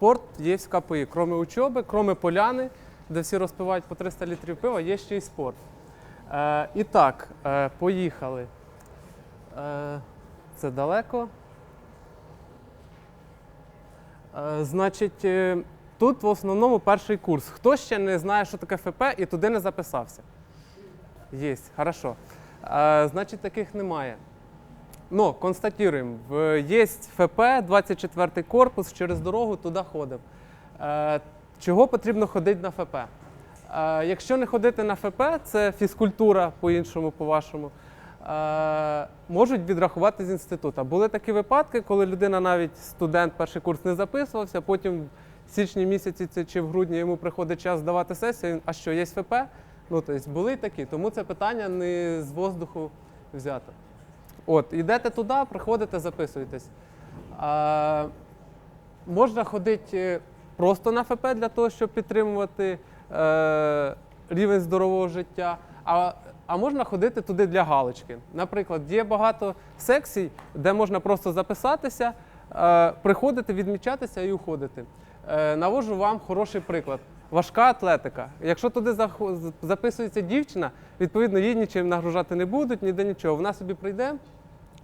спорт є в КПІ. Кроме учоби, кроме поляни, де всі розпивають по 300 літрів пива, є ще й спорт. Е, і так, е, поїхали. Е, це далеко. Е, значить, е, тут в основному перший курс. Хто ще не знає, що таке ФП і туди не записався? Є, хорошо. Е, значить, таких немає. Констатуємо, в- є ФП, 24 корпус, через дорогу туди ходимо. Е, чого потрібно ходити на ФП? Е, якщо не ходити на ФП, це фізкультура по-іншому, по-вашому, е, можуть відрахувати з інституту. Були такі випадки, коли людина, навіть студент, перший курс не записувався, потім в січні місяці чи в грудні йому приходить час здавати сесію. А що, є ФП? Ну, тобто були такі, тому це питання не з воздуху взято. От, йдете туди, приходите, записуєтесь. А, можна ходити просто на ФП для того, щоб підтримувати е, рівень здорового життя. А, а можна ходити туди для галочки. Наприклад, є багато секцій, де можна просто записатися, е, приходити, відмічатися і уходити. Е, навожу вам хороший приклад. Важка атлетика. Якщо туди записується дівчина, відповідно її нічим нагружати не будуть, ніде нічого. Вона собі прийде,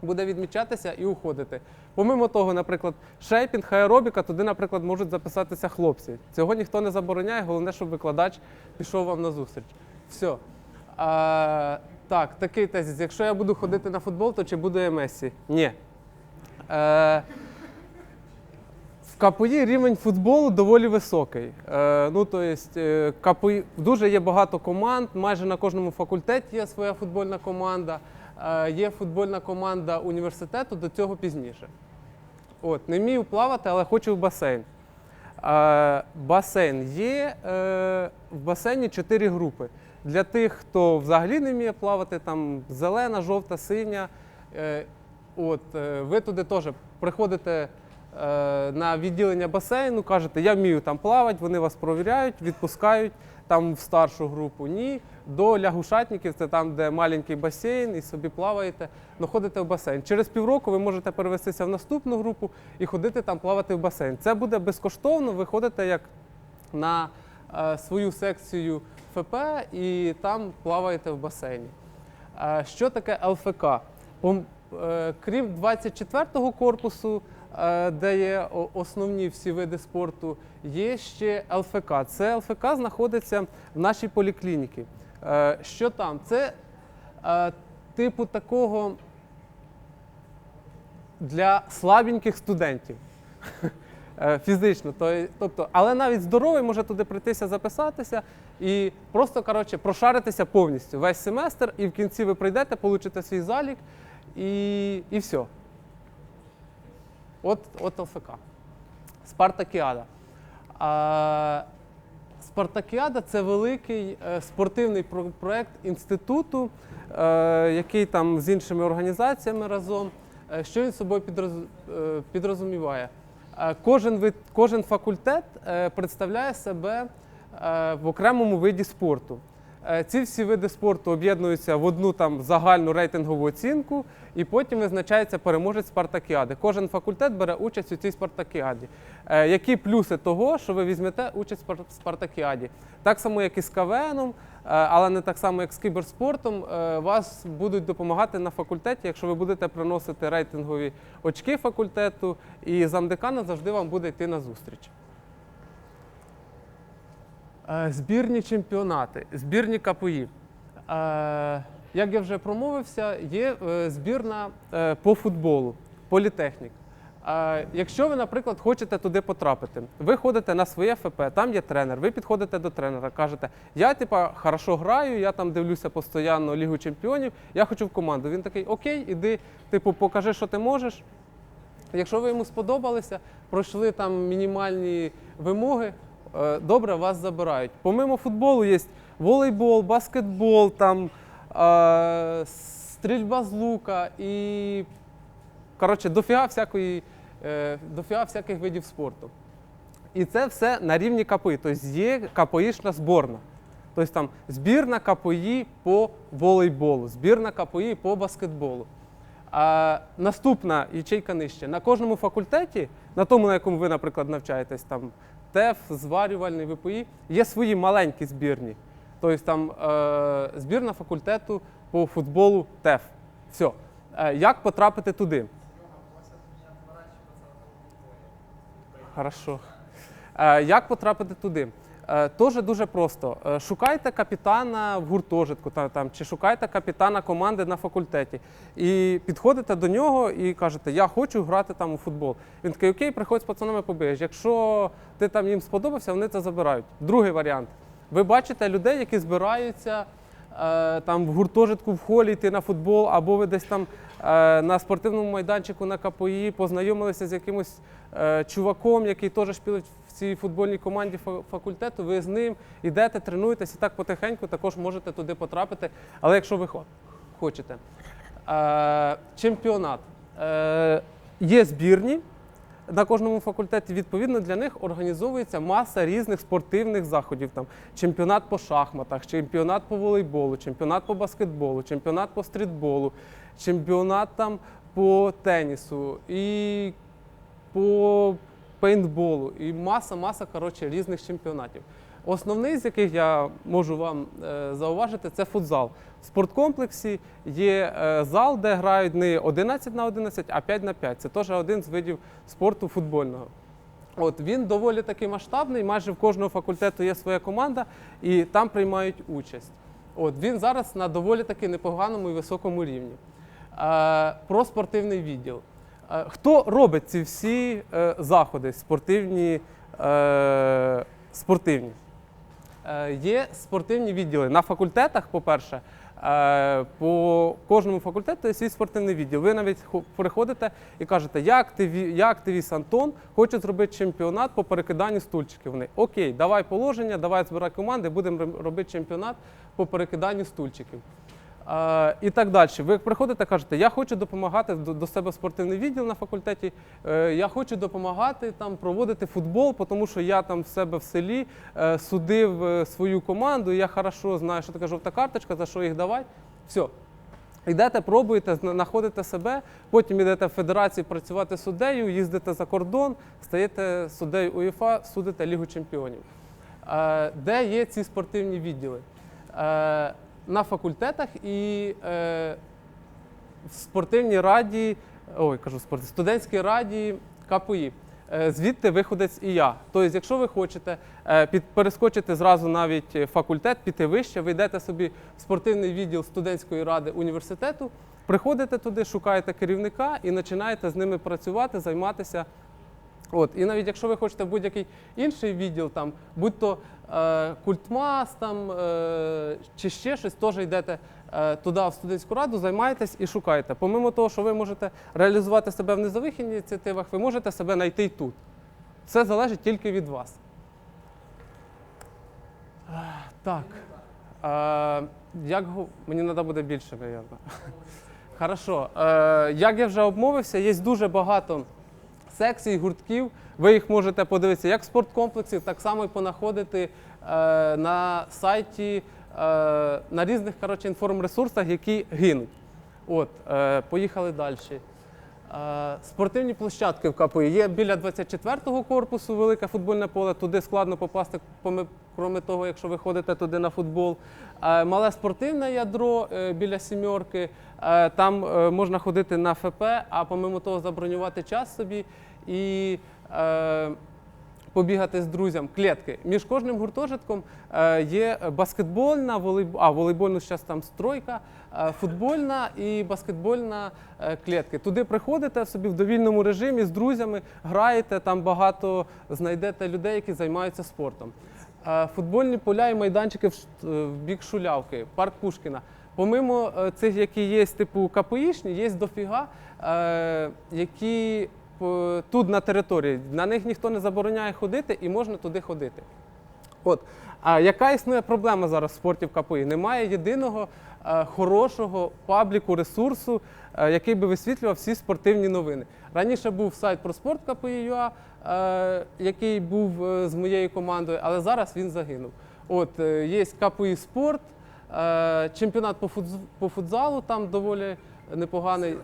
буде відмічатися і уходити. Помимо того, наприклад, шейпінг, аеробіка, туди, наприклад, можуть записатися хлопці. Цього ніхто не забороняє, головне, щоб викладач пішов вам на зустріч. Все. А, так, такий тезис. Якщо я буду ходити на футбол, то чи буду я Мессі? Ні. Е, в КПІ рівень футболу доволі високий. Е, ну, то есть, е, КПІ, дуже є багато команд, майже на кожному факультеті є своя футбольна команда. Е, є футбольна команда університету, до цього пізніше. От, не вмію плавати, але хочу в басейн. Е, басейн є е, в басейні чотири групи. Для тих, хто взагалі не вміє плавати, там зелена, жовта, синя. От, ви туди теж приходите на відділення басейну, кажете, я вмію там плавати, вони вас провіряють, відпускають там в старшу групу. Ні. До лягушатників, це там, де маленький басейн, і собі плаваєте, ну ходите в басейн. Через півроку ви можете перевестися в наступну групу і ходити там плавати в басейн. Це буде безкоштовно, ви ходите як на е, свою секцію ФП і там плаваєте в басейні. Е, що таке ЛФК? Е, крім 24-го корпусу, де є основні всі види спорту, є ще ЛФК. Це ЛФК знаходиться в нашій поліклініці. Е, Що там? Це е, типу такого для слабеньких студентів. Е, Фізично, тобто, але навіть здоровий може туди прийтися, записатися і просто коротше, прошаритися повністю весь семестр, і в кінці ви прийдете, получите свій залік і, і все. От, от ЛФК. Спартакіада. Спартакіада це великий е, спортивний про- проект інституту, е, який там з іншими організаціями разом. Е, що він собою підрозуміває? Кожен, вид, кожен факультет представляє себе в окремому виді спорту. Е, Ці всі види спорту об'єднуються в одну там загальну рейтингову оцінку, і потім визначається переможець спартакіади. Кожен факультет бере участь у цій спартакіаді. Е, Які плюси того, що ви візьмете участь в спартакіаді? Так само, як і з КВНом, е, але не так само, як з кіберспортом, вас будуть допомагати на факультеті, якщо ви будете приносити рейтингові очки факультету, і замдекана завжди вам буде йти на зустріч. Е, Збірні чемпіонати, збірні КПІ. Е, Як я вже промовився, є е, збірна по футболу, політехнік. Якщо ви, наприклад, хочете туди потрапити, ви ходите на своє ФП, там є тренер, ви підходите до тренера, кажете, я типа хорошо граю, я там дивлюся постійно Лігу чемпіонів, я хочу в команду. Він такий, окей, іди, типу, покажи, що ти можеш. Якщо ви йому сподобалися, пройшли там мінімальні вимоги, добре, вас забирають. Помимо футболу є волейбол, баскетбол, там, е, стрільба з лука і коротше, дофіга, всякої, е, дофіга всяких видів спорту. І це все на рівні КПІ. Тобто є КПІшна зборна. Тобто там збірна КПІ по волейболу, збірна КПІ по баскетболу. А, наступна ячейка нижче. На кожному факультеті, на тому, на якому ви, наприклад, навчаєтесь, там ТЕФ, зварювальний ВПІ, є свої маленькі збірні. Тобто там е, збірна факультету по футболу ТЕФ. Все. Е, як потрапити туди? Хорошо. Е, як потрапити туди? Е, Тоже дуже просто. Е, Шукайте капітана в гуртожитку та- там, чи шукайте капітана команди на факультеті. І підходите до нього і кажете, я хочу грати там у футбол. Він такий, окей, приходь з пацанами побігаєш. Якщо ти там їм сподобався, вони це забирають. Другий варіант. Ви бачите людей, які збираються е, там в гуртожитку в холі йти на футбол, або ви десь там на спортивному майданчику на КПІ познайомилися з якимось чуваком, який теж шпілить цій футбольній команді факультету. Ви з ним йдете, тренуєтесь і так потихеньку також можете туди потрапити. Але якщо ви хочете. Е, чемпіонат. Е, є збірні на кожному факультеті. Відповідно, для них організовується маса різних спортивних заходів. Там чемпіонат по шахматах, чемпіонат по волейболу, чемпіонат по баскетболу, чемпіонат по стрітболу, чемпіонат там по тенісу і по пейнтболу, і маса-маса коротше, різних чемпіонатів. Основний, з яких я можу вам е, зауважити, це футзал. В спорткомплексі є е, зал, де грають не 11 на 11, а 5 на 5. Це теж один з видів спорту футбольного. От він доволі таки масштабний. Майже в кожного факультету є своя команда, і там приймають участь. От він зараз на доволі таки непоганому і високому рівні. Е, про спортивний відділ. Е, хто робить ці всі е, заходи спортивні? Е, спортивні? Є спортивні відділи на факультетах, по-перше, по кожному факультету є свій спортивний відділ. Ви навіть приходите і кажете, я, активі, я активіст Антон, хочу зробити чемпіонат по перекиданню стульчиків. Вони окей, давай положення, давай збирай команди, будемо робити чемпіонат по перекиданню стульчиків. І так далі. Ви приходите, кажете, я хочу допомагати до, себе в спортивний відділ на факультеті. е, я хочу допомагати там проводити футбол, тому що я там в себе в селі е, судив е, свою команду. Я хорошо знаю, що таке жовта карточка, за що їх давати. Все. Йдете, пробуєте, знаходите себе, потім йдете в федерації працювати суддею, їздите за кордон, стаєте суддею УЄФА, судите Лігу чемпіонів. Де є ці спортивні відділи? На факультетах і е, в спортивній раді, ой, кажу спорт, студентській раді КПІ. Е, Звідти виходець і я. Тобто, якщо ви хочете е, перескочити зразу навіть факультет, піти вище, ви йдете собі в спортивний відділ студентської ради університету, приходите туди, шукаєте керівника і починаєте з ними працювати, займатися. От, і навіть якщо ви хочете будь-який інший відділ, там, будь то е, культмас там, е, чи ще щось, теж йдете е, туди, в студентську раду, займаєтесь і шукаєте. Помимо того, що ви можете реалізувати себе в низових ініціативах, ви можете себе знайти й тут. Все залежить тільки від вас. Так. Е, як, мені треба буде більше, мабуть. Хорошо. Е, як я вже обмовився, є дуже багато секцій, гуртків. Ви їх можете подивитися як в спорткомплексі, так само і понаходити е, на сайті, е, на різних коротше, інформресурсах, які гинуть. От, е, поїхали далі. Е, Спортивні площадки в КПІ. Є біля 24-го корпусу велике футбольне поле. Туди складно попасти, крім того, якщо ви ходите туди на футбол. Е, Мале спортивне ядро е, біля сімерки. Е, Там е, можна ходити на ФП, а помимо того забронювати час собі і е, побігати з друзям. Клітки. Між кожним гуртожитком е, є баскетбольна, волейбол, а волейбольна зараз там стройка, е, футбольна і баскетбольна е, клітки. Туди приходите собі в довільному режимі з друзями, граєте, там багато знайдете людей, які займаються спортом. Футбольні поля і майданчики в бік Шулявки, парк Пушкіна. Помимо цих, які є типу КПІшні, є дофіга, які тут на території. На них ніхто не забороняє ходити і можна туди ходити. От. А яка існує проблема зараз в спорті в КПІ? Немає єдиного е, хорошого пабліку ресурсу, е, який би висвітлював всі спортивні новини. Раніше був сайт про спорт КПІ.ua, е, який був е, з моєю командою, але зараз він загинув. От е, є КПІ Спорт, е, чемпіонат по, по футзалу, там доволі непоганий.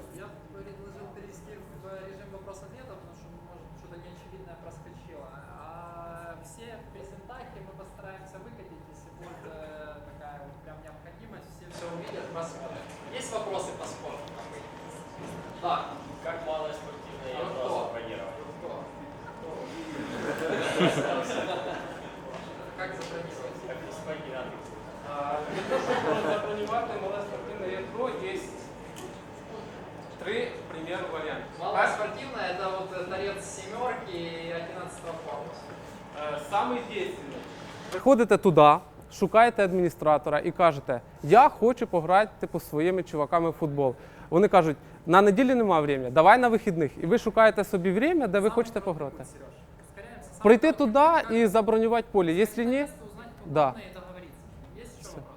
Как забронировать? Для того, щоб забронювати мале спортивне ядро, є три приміру варіанти. Малая спортивная это вот э, торец семерки и 11 корпуса. Е, Самий дійсний. Приходите туди, шукаєте адміністратора і кажете, я хочу пограти типу, зі своїми чуваками в футбол. Вони кажуть, на неділі немає времени, давай на вихідних. І ви шукаєте собі время, де ви хочете пограти Прийти туди і забронювати поле. Якщо ні, Узнать Да. подробно и договориться. Есть еще вопрос?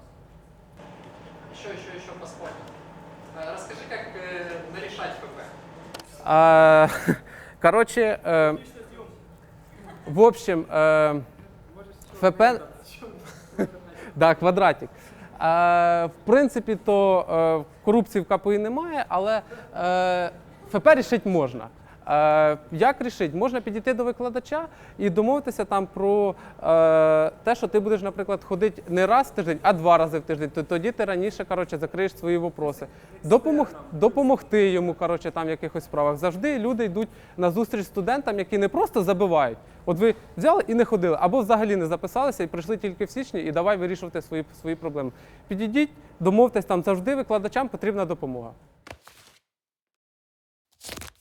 Еще, еще, еще поспорим. Э, Расскажи, как э, нарешать ФП. А, короче, э, в общем, э, ФП... Да, квадратик. Е, в принципі, то е, корупції в КПІ немає, але е, ФП рішити можна. Е, як рішити? Можна підійти до викладача і домовитися там про е, те, що ти будеш, наприклад, ходити не раз в тиждень, а два рази в тиждень. То тоді ти раніше коротше, закриєш свої вопроси. Допомог, допомогти йому коротше, там в якихось справах. Завжди люди йдуть на зустріч студентам, які не просто забивають. От ви взяли і не ходили, або взагалі не записалися і прийшли тільки в січні, і давай вирішувати свої, свої проблеми. Підійдіть, домовтесь там завжди викладачам потрібна допомога.